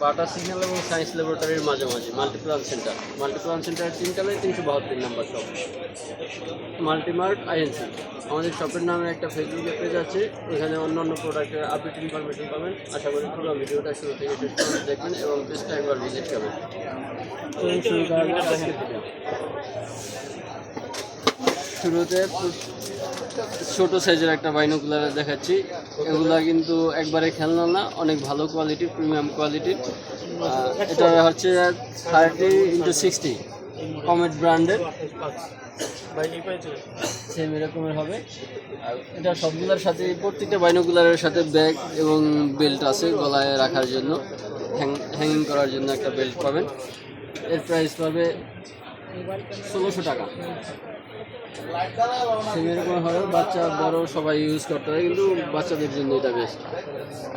বাটা signal এবং science ল্যাবরেটরির মাঝামাঝি Multiplan centre Multiplan centre তিনতলায় তিনশো বাহাত্তর নাম্বার শপ মাল্টিমার্ট আইএনসি আমাদের শপের নামে একটা ফেসবুকে পেজ আছে। এখানে অন্য অন্য প্রোডাক্টের আপডেট ইনফরমেশন পাবেন। আশা করি পুরো ভিডিওটা শুরু থেকে শেষ পর্যন্ত দেখবেন এবং পেজটা একবার ভিজিট করবেন। করা। শুরুতে ছোট সাইজের একটা বাইনোকুলার দেখাচ্ছি। এগুলা কিন্তু একবারে খেলনা না, অনেক ভালো কোয়ালিটির প্রিমিয়াম কোয়ালিটির এটা হচ্ছে থার্টি ইন্টু সিক্সটি কমেট ব্র্যান্ডের সেম এরকমের হবে। এটা সবগুলোর সাথে, প্রত্যেকটা বাইনোকুলারের সাথে ব্যাগ এবং বেল্ট আছে গলায় রাখার জন্য। হ্যাঙ্গিং করার জন্য একটা বেল্ট পাবেন। এর প্রাইস পাবে ষোলোশো টাকা। সেম এরকম হবে বাচ্চা, বড় সবাই ইউজ করতে পারে কিন্তু বাচ্চাদের জন্য এটা বেস্ট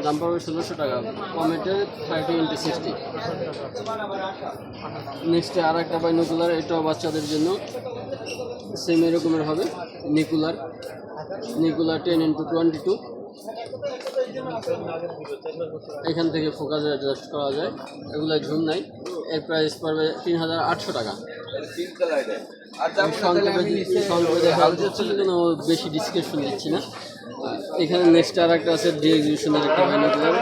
দাম পাবে ষোলোশো টাকা কমেটের থার্টি ইন্টু সিক্সটি নেক্সটে আর একটা বাইনোকুলার এটাও বাচ্চাদের জন্য সেম এরকমের হবে নিকুলার নিকুলার টেন ইন্টু টোয়েন্টি টু এখান থেকে ফোকাস অ্যাডজাস্ট করা যায়, এগুলো ঝুম নাই, এর প্রাইস পড়বে তিন হাজার আটশো টাকা। বেশি ডিসক্রিপশন দিচ্ছি না। এখানে নেক্সট আর একটা আছে ডি এক্সিবিশনের একটা বাইনোকুলার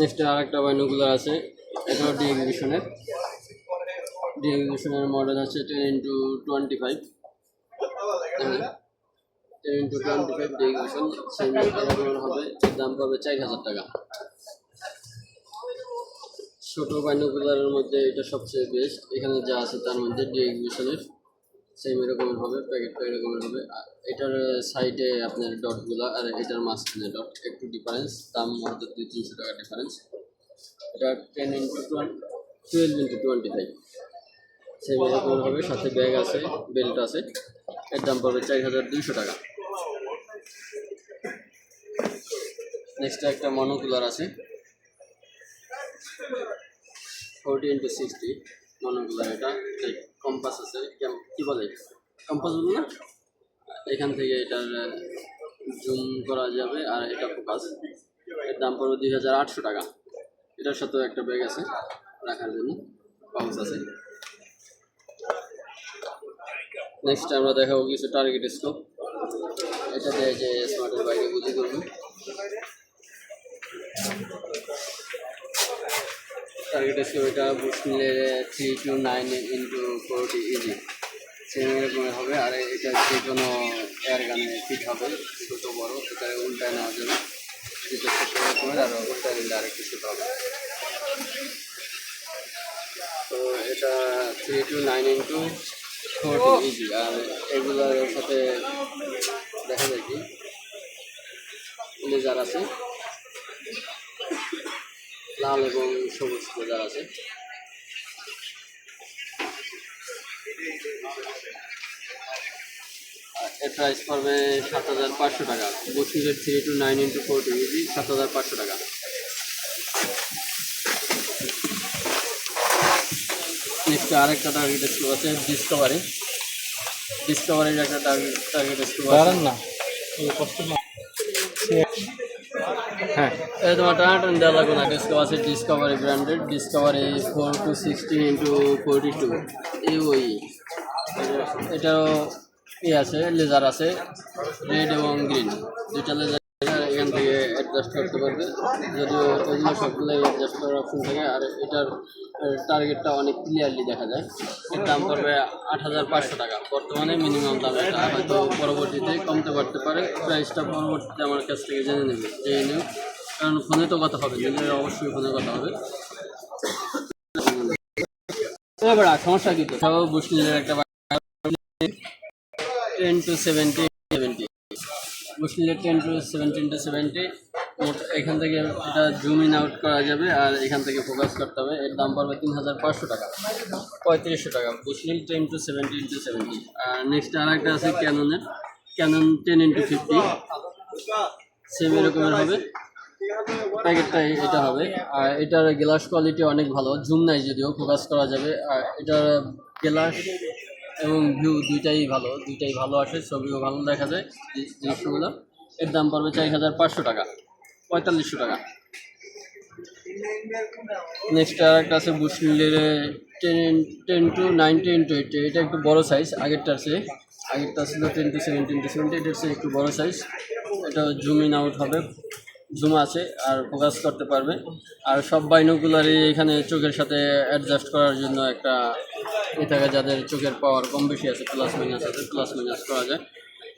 নেক্সট আর একটা বাইনোকুলার আছে এটাও ডি এক্সিবিশনের ডি এক্সিবিশনের মডেল আছে ten into twenty five ten into twenty five D exhibition হবে দাম পাবে চার হাজার টাকা। ছোট বাইনোকুলারের মধ্যে এটা সবচেয়ে বেস্ট এখানে যা আছে তার মধ্যে ডি এক্সিবিশনের সেম এরকমের হবে প্যাকেটটা এরকমের হবে। এটার সাইডে আপনার ডটগুলো আর এটার মাঝখানে ডট, একটু ডিফারেন্স দাম হয়তো দুই তিনশো টাকা ডিফারেন্স এটা ten into twelve into twenty five same এরকমের হবে, সাথে ব্যাগ আছে বেল্ট আছে। এর দাম পড়বে চার হাজার দুইশো টাকা। নেক্সট একটা মনোকুলার আছে। ফোরটি ইন্টু সিক্সটি মনে মনোকুলার এটা কম্পাস আছে কি বলে কম্পাস বলে না? এখান থেকে এটার জুম করা যাবে আর এটা ফোকাস এর দাম পড়বে দুই হাজার আটশো টাকা। এটার সাথেও একটা ব্যাগ আছে রাখার জন্য পাউচ আছে। নেক্সট আমরা দেখাবো কিছু টার্গেট স্কোপ এটাতে যে স্মার্টের বাইরে বুঝি করব টার্গেট স্কোপ এটা বুশ নিলে three to nine into forty EG same এরকমের হবে আর এটা যে কোনো এয়ার গানে ফিট হবে ছোটো বড় এটা উল্টায় নেওয়া যাবে যেটা ছোটো রকমের আর উল্টায় নিলে আরেকটু ছোটো হবে। তো এটা three to nine into forty EG আর এগুলোর সাথে দেখা যায় কি লেজার আছে। লাল এবং সবুজ লেজার আছে। এর প্রাইস পড়বে সাত হাজার পাঁচশো টাকা। বসুন্ধের three to nine into four two EG সাত হাজার পাঁচশো টাকা। নেক্সট আরেকটা টার্গেট স্কুল আছে ডিসকভারি ডিসকভারির একটা টার্গেট টার্গেট স্কুল আছে। না। হ্যাঁ। এই তোমার টানাটান দেওয়া লাগবে না। ডিসকভার আছে Discovery branded Discovery four to sixty into forty two এই ওই। এটাও ই আছে লেজার আছে রেড এবং গ্রিন দুইটা লেজার এখান থেকে অ্যাডজাস্ট করতে পারবে। যদিও ওইগুলো সবগুলোই অ্যাডজাস্ট করার অপশন থাকে, আর এটার টার্গেটটা অনেক ক্লিয়ারলি দেখা যায়। এর দাম পড়বে আট হাজার পাঁচশো টাকা। বর্তমানে মিনিমাম দাম এটা, হয়তো পরবর্তীতে কমতে পারতে পারে। প্রাইসটা পরবর্তীতে আমার কাছ থেকে জেনে নেবে, জেনে নেব। কারণ ফোনে তো কথা হবে, নিজের অবশ্যই ফোনে কথা হবে। সমস্যা কি তো? সব বুসলিনের একটা ten two seventy বুসলিনের ten to seventeen to seventy এখান থেকে এটা জুম ইন আউট করা যাবে আর এখান থেকে ফোকাস করতে হবে। এর দাম পড়বে তিন হাজার পাঁচশো টাকা। পঁয়ত্রিশশো টাকা। Bushnell ten to seventy into seventy R next আর একটা আছে ক্যাননের Canon ten into fifty same এরকমের হবে। প্যাকেটটা এটা হবে। আর এটার গ্লাস কোয়ালিটি অনেক ভালো। জুম নাই যদিও ফোকাস করা যাবে। আর এটার গ্লাস এবং ভিউ দুইটাই ভালো দুইটাই ভালো আসে, ছবিও ভালো দেখা যায় জি- দৃশ্যগুলো এর দাম পড়বে চার হাজার পাঁচশো টাকা, পঁয়তাল্লিশশো টাকা। নেক্সট আর একটা আছে বুশমিলের ten ten to ninety into eight এটা একটু বড় সাইজ আগেরটা আছে। আগেরটা ছিল ten to seventeen to seventy এটা হচ্ছে একটু বড় সাইজ এটা জুম ইন আউট হবে। জুম আছে আর ফোকাস করতে পারবে। আর সব বাইনোগুলারই এখানে চোখের সাথে অ্যাডজাস্ট করার জন্য একটা এ থাকে যাদের চোখের পাওয়ার কম বেশি আছে প্লাস মাইনাস আছে প্লাস মাইনাস করা যায়।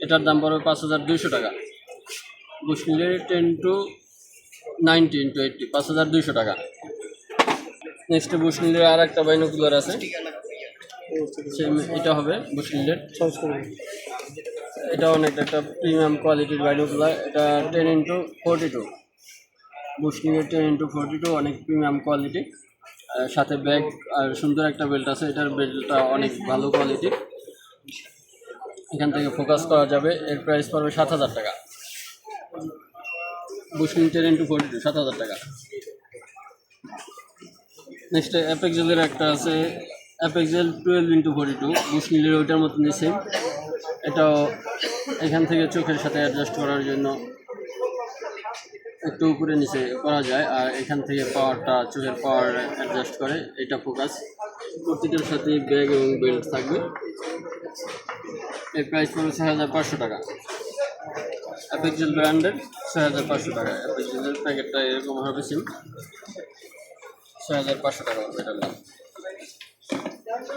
এটার দাম পড়বে পাঁচ হাজার দুইশো টাকা। বুশমিলের ten to ninety into eighty পাঁচ হাজার দুইশো টাকা। নেক্সট বুশমিলের আর একটা বাইনোকুলার আছে। এটা হবে বুশমিলের এটা অনেক একটা প্রিমিয়াম কোয়ালিটির বাইনোকুলার এটা টেন ইন্টু ফোরটি টু বুশমিলের টেন ইন্টু ফোরটি টু অনেক প্রিমিয়াম কোয়ালিটি সাথে ব্যাগ আর সুন্দর একটা বেল্ট আছে। এটার বেল্টটা অনেক ভালো কোয়ালিটির এখান থেকে ফোকাস করা যাবে। এর প্রাইস পড়বে সাত হাজার টাকা। Bushnell ten into forty two সাত হাজার টাকা। নেক্সট অ্যাপেক্সেলের একটা আছে। Apexel twelve into forty two বুশমিলের ওইটার মতনই সেম এটাও এখান থেকে চোখের সাথে অ্যাডজাস্ট করার জন্য একটু উপরে নিচে করা যায়, আর এখান থেকে পাওয়ারটা চোখের পাওয়ার অ্যাডজাস্ট করে, এটা ফোকাস প্রতিটার সাথে ব্যাগ এবং বেল্ট থাকবে। এর প্রাইস পড়বে ছয় হাজার পাঁচশো টাকা। অ্যাপেক্সেল ব্র্যান্ডের ছয় হাজার পাঁচশো টাকা। অ্যাপেক্সেলের প্যাকেটটা এরকম হবে সিম ছয় হাজার পাঁচশো টাকা হবে এটার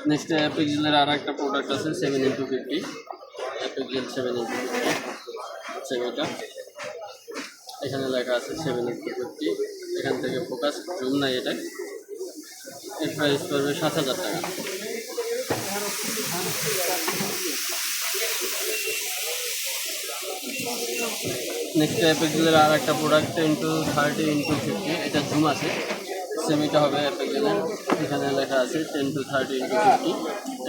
নেক্সট অ্যাপেক্সেলের আর একটা প্রোডাক্ট আছে seven into fifty Apexel seven into fifty হচ্ছে এটা। এখানে লেখা আছে সেভেন ইন্টু ফিফটি এখান থেকে ফোকাস জুম নাই এটা। এর প্রাইস পড়বে সাত হাজার টাকা। নেক্সট অ্যাপেক্সেলের আর একটা product into thirty into fifty এটা জুম আছে। সেমিটা হবে অ্যাপেক্সেলের এখানে লেখা আছে ten to thirty into fifty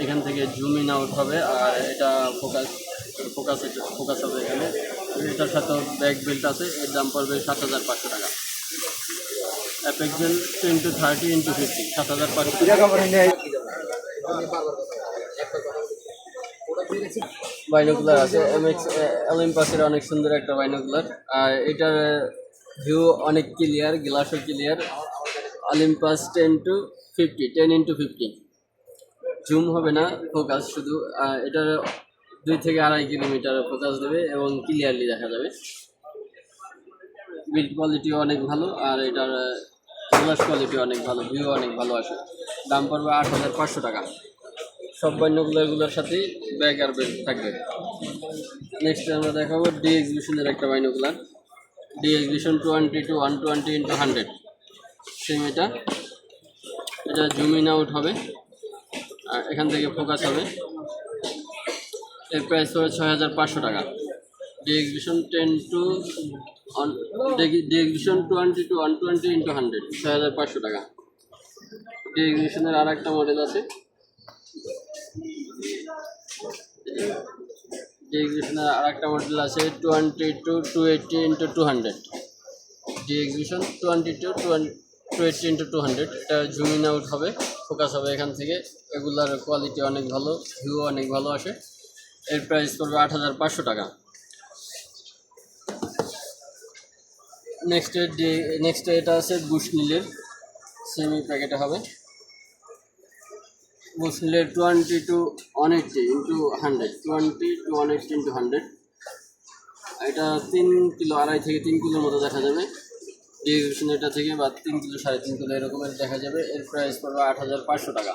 এখান থেকে জুম ইন আউট হবে, আর এটা ফোকাস ফোকাস ফোকাস হবে এখানে। এটার সাথে ব্যাক বেল্ট আছে, এর দাম পড়বে সাত হাজার পাঁচশো টাকা। Apexel ten to thirty into fifty সাত হাজার পাঁচশো বাইনোকুলার আছে এমএক্স অলিম্পাসের অনেক সুন্দর একটা বাইনোকুলার আর এটার ভিউ অনেক clear গ্লাসও clear Olympus ten to fifty ten into fifty zoom হবে না ফোকাস শুধু এটার দুই থেকে আড়াই কিলোমিটার ফোকাস দেবে এবং ক্লিয়ারলি দেখা যাবে। বিল্ড কোয়ালিটিও অনেক ভালো, আর এটার গ্লাস কোয়ালিটি অনেক ভালো ভিউ অনেক ভালো আসে। দাম পড়বে আট হাজার পাঁচশো টাকা। সব বাইনোকুলারগুলোর সাথেই ব্যাগ আর বেল্ট থাকবে। নেক্সট আমরা দেখাবো ডি এক্সিবিশনের একটা binocular D exhibition twenty to one twenty into hundred same এটা। এটা জুম ইন আউট হবে। এখান থেকে ফোকাস হবে। এর প্রাইস হবে ছয় হাজার পাঁচশো টাকা। D exhibition ten to D exhibition twenty to one twenty into hundred ছয় হাজার পাঁচশো টাকা। ডি এক্সিবিশনের আর একটা মডেল আছে। ডি এক্সিবিশনের আর একটা মডেল আছে twenty two two eighty into two hundred D exhibition twenty two two eighty into two hundred এটা zoom in out হবে। ফোকাস হবে এখান থেকে। এগুলার কোয়ালিটি অনেক ভালো ভিউ অনেক ভালো আসে। এর প্রাইস পড়বে আট হাজার পাঁচশো টাকা। নেক্সট নেক্সট এটা আছে বুশনিলের সেমি প্যাকেটে হবে। বুশনিলের twenty to one eighty into hundred twenty to one eighty into hundred এটা তিন কিলো, আড়াই থেকে তিন কিলোর মতো দেখা যাবে। ডিগ্রেশন এটা থেকে বা তিন কিলো সাড়ে তিন কিলো এরকমের দেখা যাবে। এর প্রাইস পড়বে আট হাজার পাঁচশো টাকা।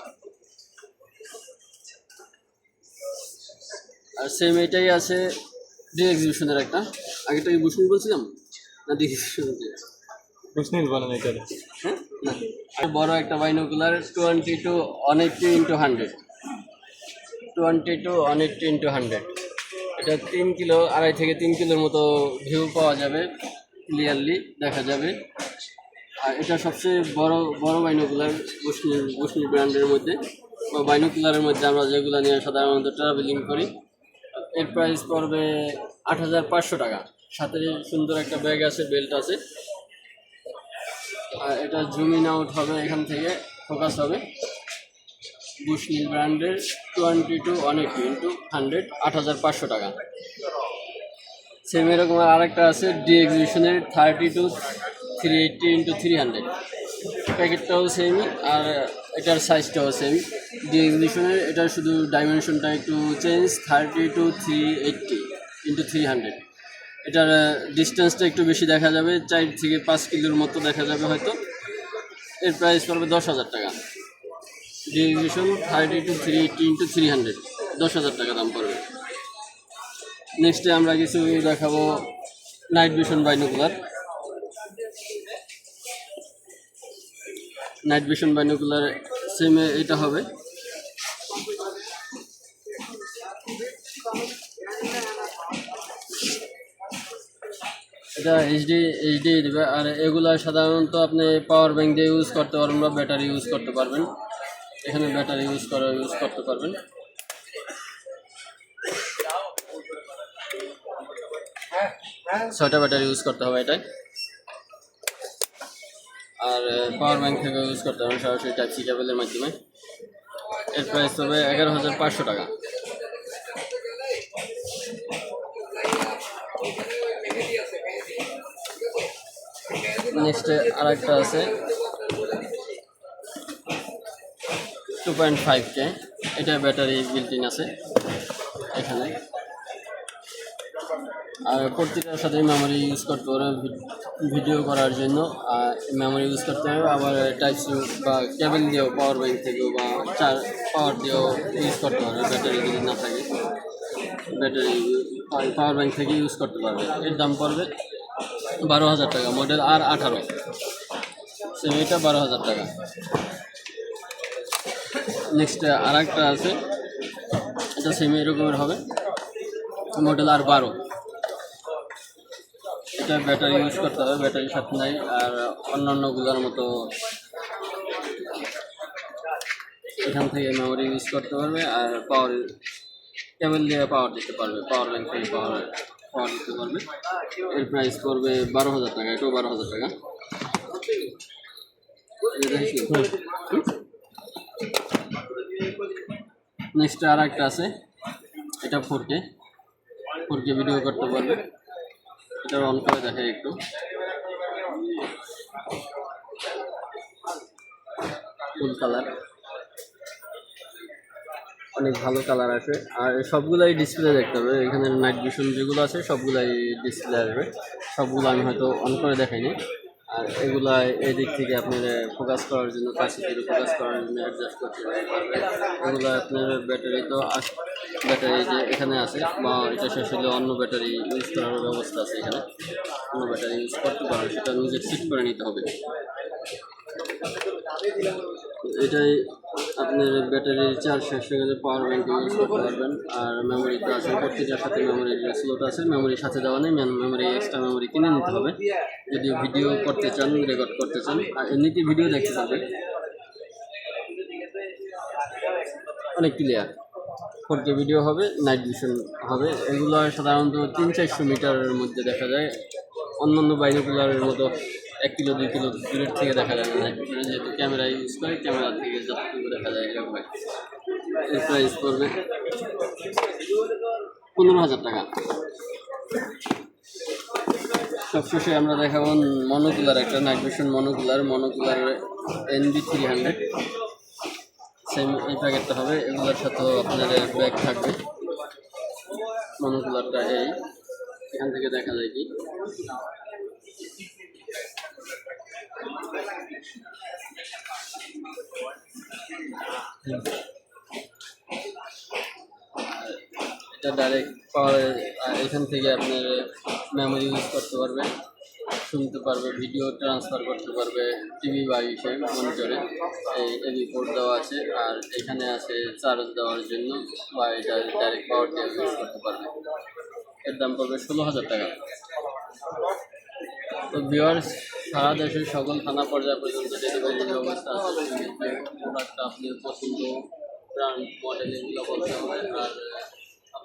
আর সেম এটাই আছে ডি এক্সিবিশনের একটা। আগেটা কি বুশমিল বলছিলাম? না ডি এক্সিবিশন বলেন এটা। হ্যাঁ? না। আর বড় একটা binocular twenty to one eighty into hundred twenty to one eighty into hundred এটা তিন কিলো আড়াই থেকে তিন কিলোর মতো ভিউ পাওয়া যাবে। ক্লিয়ারলি দেখা যাবে। আর এটা সবচেয়ে বড় বড় বাইনোকুলার বুসনি বুসনি ব্র্যান্ডের মধ্যে। বা বাইনোকুলারের মধ্যে আমরা যেগুলো নিয়ে সাধারণত ট্রাভেলিং করি, এর প্রাইস পড়বে আট হাজার পাঁচশো টাকা। সাথে সুন্দর একটা ব্যাগ আছে বেল্ট আছে। আর এটা জুম ইন আউট হবে এখান থেকে ফোকাস হবে। বুশনিল ব্র্যান্ডের twenty to one eighty into hundred আট হাজার পাঁচশো টাকা। সেম এরকম আরেকটা আছে D এক্সিবিশনের thirty to three eighty into three hundred প্যাকেটটাও সেমই আর এটার সাইজটাও সেম ডি এক্সিবিশনের এটার শুধু ডাইমেনশনটা একটু change thirty to three eighty into three hundred এটার ডিস্টেন্সটা একটু বেশি দেখা যাবে, চার থেকে পাঁচ কিলোর মতো দেখা যাবে হয়তো। এর প্রাইস পড়বে দশ হাজার টাকা। D exhibition thirty to three eighty into three hundred দশ হাজার টাকা দাম পড়বে। নেক্সটে আমরা কিছু দেখাবো night vision binocular night vision binocular same এটা হবে। এটা এইচডি এইচডি দেবে। আর এগুলা সাধারণত আপনি পাওয়ার ব্যাংক দিয়ে ইউজ করতে পারবেন বা ব্যাটারি ইউজ করতে পারবেন। এখানে ব্যাটারি ইউজ করা ইউজ করতে পারবেন। ছয়টা ব্যাটারি ইউজ করতে হবে এটাই। আর পাওয়ার ব্যাংক থেকে ইউজ করতে হবে সরাসরি টাইপ সি কেবলের মাধ্যমে। এর প্রাইস হবে এগারো হাজার পাঁচশো টাকা। নেক্সটে আর একটা আছে। টু পয়েন্ট ফাইভ কে এটা ব্যাটারি বিল্টিন আছে এখানে আর প্রত্যেকটার সাথে মেমোরি ইউজ করতে পারবে ভিডিও করার জন্য মেমোরি ইউজ করতে হবে আবার টাইপ বা কেবল দিয়েও পাওয়ার ব্যাঙ্ক থেকেও বা চার পাওয়ার দিয়েও ইউজ করতে পারবে ব্যাটারি যদি না থাকে। ব্যাটারি পাওয়ার ব্যাঙ্ক থেকে ইউজ করতে পারবে। এর দাম পড়বে বারো হাজার টাকা মডেল আর আঠারো। সেম এটা বারো হাজার টাকা। নেক্সট আর একটা আছে। এটা সেম এরকমের হবে মডেল আর বারো। এটা ব্যাটারি ইউজ করতে হবে ব্যাটারি সাথে নাই, আর অন্যান্যগুলোর মতো এখান থেকে মেমোরি ইউজ করতে পারবে, আর পাওয়ার কেবল দিয়ে পাওয়ার দিতে পারবে পাওয়ার ব্যাংক থেকে পাওয়ার পাওয়ার দিতে পারবে। এর প্রাইস পড়বে বারো হাজার টাকা, এটাও বারো হাজার টাকা। নেক্সট আর একটা আছে, এটা four K four K video করতে পারবে। এটা অন করে দেখাই একটু। Full colour. অনেক ভালো কালার আছে। আর সবগুলাই ডিসপ্লে দেখতে হবে। এখানে নাইট ভিশন যেগুলো আছে, সবগুলাই ডিসপ্লে আসবে। সবগুলো আমি হয়তো অন করে দেখাইনি। আর এগুলা এই দিক থেকে আপনার ফোকাস করার জন্য কাছে ফোকাস করার জন্য অ্যাডজাস্ট করতে পারবেন। এগুলো আপনার ব্যাটারি তো ব্যাটারি যে এখানে আছে, বা এটা শেষ হলে অন্য ব্যাটারি ইউজ করার ব্যবস্থা আছে এখানে। অন্য ব্যাটারি ইউজ করতে পারবে সেটা নিজে ফিট করে নিতে হবে। এটাই আপনার ব্যাটারির চার্জ শেষ হয়ে গেলে পাওয়ার ব্যাংক ইউজ করতে পারবেন। আর মেমোরি তো আছে, প্রত্যেকটার সাথে মেমোরি স্লোট আছে। মেমোরির সাথে দেওয়া নেই মেমোরি এক্সট্রা মেমোরি কিনে নিতে হবে। যদি ভিডিও করতে চান রেকর্ড করতে চান, আর এমনিতে ভিডিও দেখতে পারবেন অনেক ক্লিয়ার ফোর কে ভিডিও হবে নাইট ভিশন হবে। এগুলো সাধারণত তিন চারশো মিটারের মধ্যে দেখা যায়। অন্যান্য বাইনোকুলারের মতো এক কিলো, দুই কিলো দূরের থেকে দেখা যায় না। নাইট ভিশনে যেহেতু ক্যামেরা ইউজ করে ক্যামেরা থেকে যতটুকু দেখা যায় এরকম এর প্রাইস পড়বে পনেরো হাজার টাকা। সবশেষে আমরা দেখাবো মনোকুলার একটা। Night vision monocular monocular NB three hundred same এই প্যাকেটটা হবে, এগুলোর সাথেও আপনার ব্যাগ থাকবে। মনোকুলারটা এই। এখান থেকে দেখা যায় কি? এটা ডাইরেক্ট পাওয়ার এখান থেকে আপনার মেমোরি ইউজ করতে পারবে শুনতে পারবে ভিডিও ট্রান্সফার করতে পারবে টিভি বা ইসে মনিটরে এই এলই পোর্ট দেওয়া আছে, আর এখানে আছে চার্জ দেওয়ার জন্য বা এটা ডাইরেক্ট পাওয়ার দিয়ে ইউজ করতে পারবে। এর দাম পড়বে ষোলো হাজার টাকা। তো ভিওয়ার্স সারা দেশের সকল থানা পর্যায় পর্যন্ত ডেলিভারি ব্যবস্থা আছে। প্রোডাক্টটা আপনি পছন্দ ব্র্যান্ড মডেল এগুলো বলতে হবে, আর